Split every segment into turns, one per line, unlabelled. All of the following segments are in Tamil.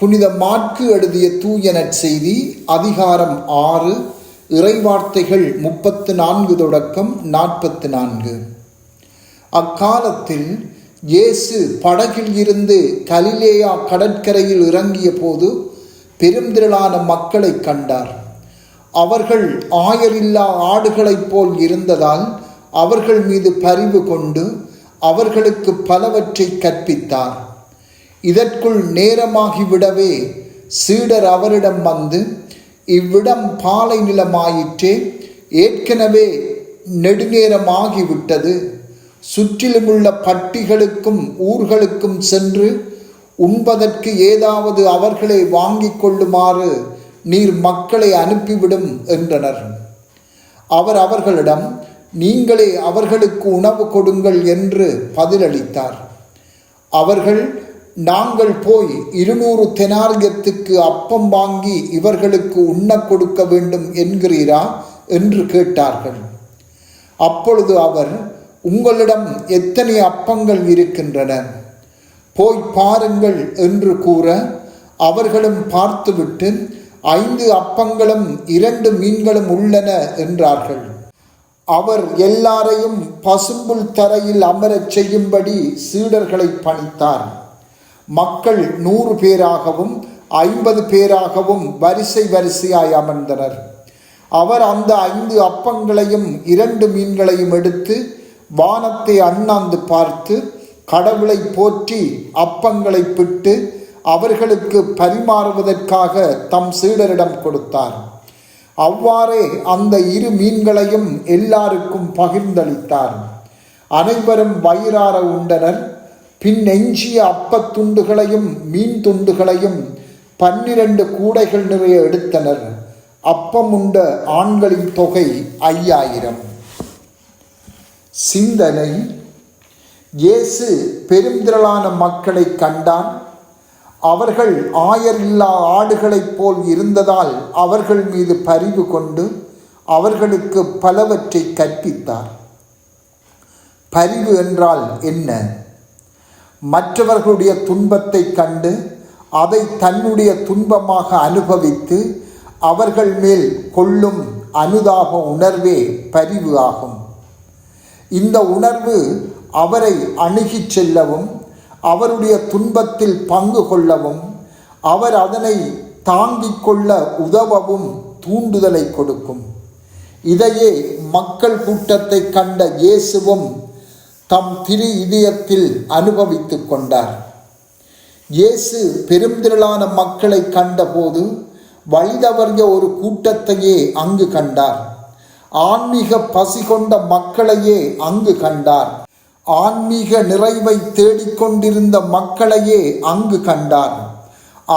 புனித மாற்கு எழுதிய தூய செய்தி அதிகாரம் ஆறு இறைவார்த்தைகள் முப்பத்து நான்கு தொடக்கம் நாற்பத்து நான்கு அக்காலத்தில் இயேசு படகில் இருந்து கலிலேயா கடற்கரையில் இறங்கிய போது பெருந்திரளான மக்களைக் கண்டார். அவர்கள் ஆயரில்லா ஆடுகளைப் போல் இருந்ததால் அவர்கள் மீது பரிவு கொண்டு அவர்களுக்கு பலவற்றை கற்பித்தார். இதற்குள் நேரமாகிவிடவே சீடர் அவரிடம் வந்து இவ்விடம் பாலை நிலமாயிற்றே ஏற்கனவே நெடுநேரமாகிவிட்டது. சுற்றிலுமுள்ள பட்டிகளுக்கும் ஊர்களுக்கும் சென்று உண்பதற்கு ஏதாவது அவர்களை வாங்கிக் கொள்ளுமாறு நீர் மக்களை அனுப்பிவிடும் என்றனர். அவர் அவர்களிடம் நீங்களே அவர்களுக்கு உணவு கொடுங்கள் என்று பதிலளித்தார். அவர்கள் நாங்கள் போய் இருநூறு தெனாரியத்துக்கு அப்பம் வாங்கி இவர்களுக்கு உண்ண கொடுக்க வேண்டும் என்கிறீரா? என்று கேட்டார்கள். அப்பொழுது அவர் உங்களிடம் எத்தனை அப்பங்கள் இருக்கின்றன? போய் பாருங்கள் என்று கூற அவர்களும் பார்த்துவிட்டு ஐந்து அப்பங்களும் இரண்டு மீன்களும் உள்ளன என்றார்கள். அவர் எல்லாரையும் பசும்புல் தரையில் அமரச் செய்யும்படி சீடர்களை பணித்தார். மக்கள் நூறு பேராகவும் ஐம்பது பேராகவும் வரிசை வரிசையாய் அமர்ந்தனர். அவர் அந்த ஐந்து அப்பங்களையும் இரண்டு மீன்களையும் எடுத்து வானத்தை அண்ணாந்து பார்த்து கடவுளை போற்றி அப்பங்களை பிட்டு அவர்களுக்கு பரிமாறுவதற்காக தம் சீடரிடம் கொடுத்தார். அவ்வாறே அந்த இரு மீன்களையும் எல்லாருக்கும் பகிர்ந்தளித்தார். அனைவரும் வயிறார உண்டனர். பின் எஞ்சிய அப்பத் துண்டுகளையும் மீன் துண்டுகளையும் பன்னிரண்டு கூடைகள் நிறைய எடுத்தனர். அப்பம் உண்ட ஆண்களின் தொகை ஐயாயிரம். சிந்தனை. இயேசு பெருந்திரளான மக்களை கண்டான். அவர்கள் ஆயர் இல்லா ஆடுகளைப் போல் இருந்ததால் அவர்கள் மீது பரிவு கொண்டு அவர்களுக்கு பலவற்றை கற்பித்தார். பரிவு என்றால் என்ன? மற்றவர்களுடைய துன்பத்தை கண்டு அதை தன்னுடைய துன்பமாக அனுபவித்து அவர்கள் மேல் கொள்ளும் அனுதாப உணர்வே பரிவு ஆகும். இந்த உணர்வு அவரை அணுகிச் செல்லவும் அவருடைய துன்பத்தில் பங்கு கொள்ளவும் அவர் அதனை தாங்கிக் கொள்ள உதவவும் தூண்டுதலை கொடுக்கும். இதையே மக்கள் கூட்டத்தை கண்ட இயேசுவும் தம் திரு இதயத்தில் அனுபவித்து கொண்டார். இயேசு பெருந்திரளான மக்களை கண்டபோது வழிதவறிய ஒரு கூட்டத்தையே அங்கு கண்டார். ஆன்மீக பசி கொண்ட மக்களையே அங்கு கண்டார். ஆன்மீக நிறைவை தேடிக்கொண்டிருந்த மக்களையே அங்கு கண்டார்.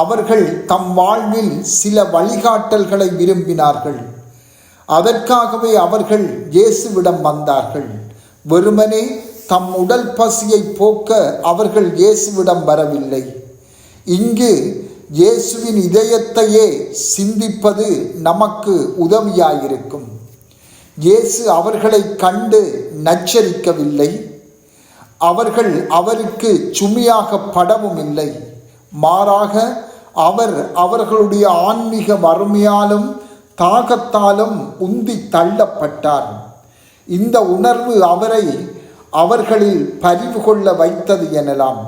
அவர்கள் தம் வாழ்வில் சில வழிகாட்டல்களை விரும்பினார்கள். அதற்காகவே அவர்கள் இயேசுவிடம் வந்தார்கள். வெறுமனே தம் உடல் பசியை போக்க அவர்கள் இயேசுவிடம் வரவில்லை. இங்கு இயேசுவின் இதயத்தையே சிந்திப்பது நமக்கு உதவியாயிருக்கும். இயேசு அவர்களை கண்டு நச்சரிக்கவில்லை. அவர்கள் அவருக்கு சுமையாக படவும் இல்லை மாறாக அவர் அவர்களுடைய ஆன்மீக வறுமையாலும் தாகத்தாலும் உந்தி தள்ளப்பட்டார். இந்த உணர்வு அவரை அவர்களில் பரிவு கொள்ள வைத்தது எனலாம்.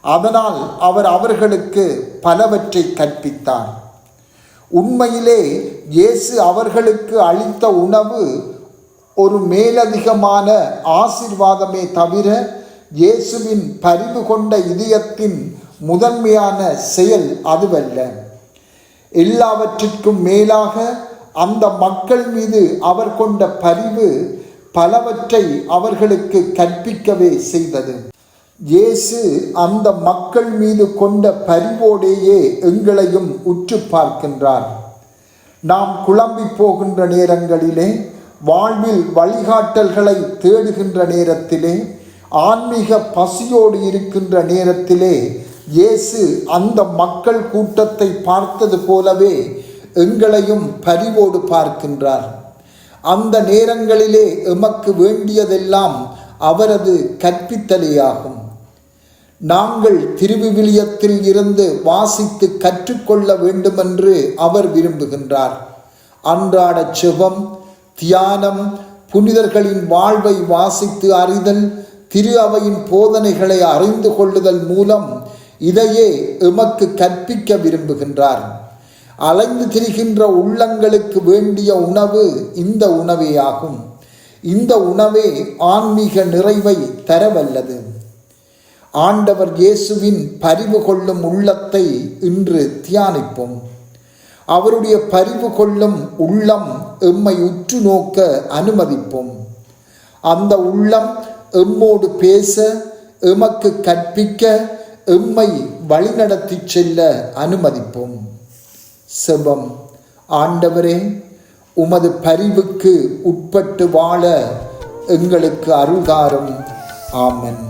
அதனால் அவர் அவர்களுக்கு பலவற்றை கற்பித்தார். உண்மையிலே இயேசு அவர்களுக்கு அளித்த உணவு ஒரு மேலதிகமான ஆசிர்வாதமே தவிர இயேசுவின் பரிவு கொண்ட இதயத்தின் முதன்மையான செயல் அதுவல்ல. எல்லாவற்றிற்கும் மேலாக அந்த மக்கள் மீது அவர் கொண்ட பரிவு பலவற்றை அவர்களுக்கு கற்பிக்கவே செய்தது. இயேசு அந்த மக்கள் மீது கொண்ட பரிவோடேயே எங்களையும் உற்று பார்க்கின்றார். நாம் குழம்பி போகின்ற நேரங்களிலே வாழ்வில் வழிகாட்டல்களை தேடுகின்ற நேரத்திலே ஆன்மீக பசியோடு இருக்கின்ற நேரத்திலே இயேசு அந்த மக்கள் கூட்டத்தை பார்த்தது போலவே எங்களையும் பரிவோடு பார்க்கின்றார். அந்த நேரங்களிலே எமக்கு வேண்டியதெல்லாம் அவரது கற்பித்தலேயாகும். நாங்கள் திருவிவிலியத்தில் இருந்து வாசித்து கற்றுக்கொள்ள வேண்டுமென்று அவர் விரும்புகின்றார். அன்றாட செவம் தியானம் புனிதர்களின் வாழ்வை வாசித்து அறிதல் திரு அவையின் போதனைகளை அறிந்து கொள்ளுதல் மூலம் இதையே எமக்கு கற்பிக்க விரும்புகின்றார். அலைந்து திரிகின்ற உள்ளங்களுக்கு வேண்டிய உணவு இந்த உணவே ஆகும் இந்த உணவே ஆன்மீக நிறைவை தரவல்லது. ஆண்டவர் இயேசுவின் பரிவு கொள்ளும் உள்ளத்தை இன்று தியானிப்போம். அவருடைய பரிவு கொள்ளும் உள்ளம் எம்மை உற்று நோக்க அனுமதிப்போம். அந்த உள்ளம் எம்மோடு பேச எமக்கு கற்பிக்க எம்மை வழிநடத்தி செல்ல அனுமதிப்போம். செபம் ஆண்டவரே உமது பரிவுக்கு உட்பட்டு வாழ எங்களுக்கு அருள்தாரும் ஆமன்.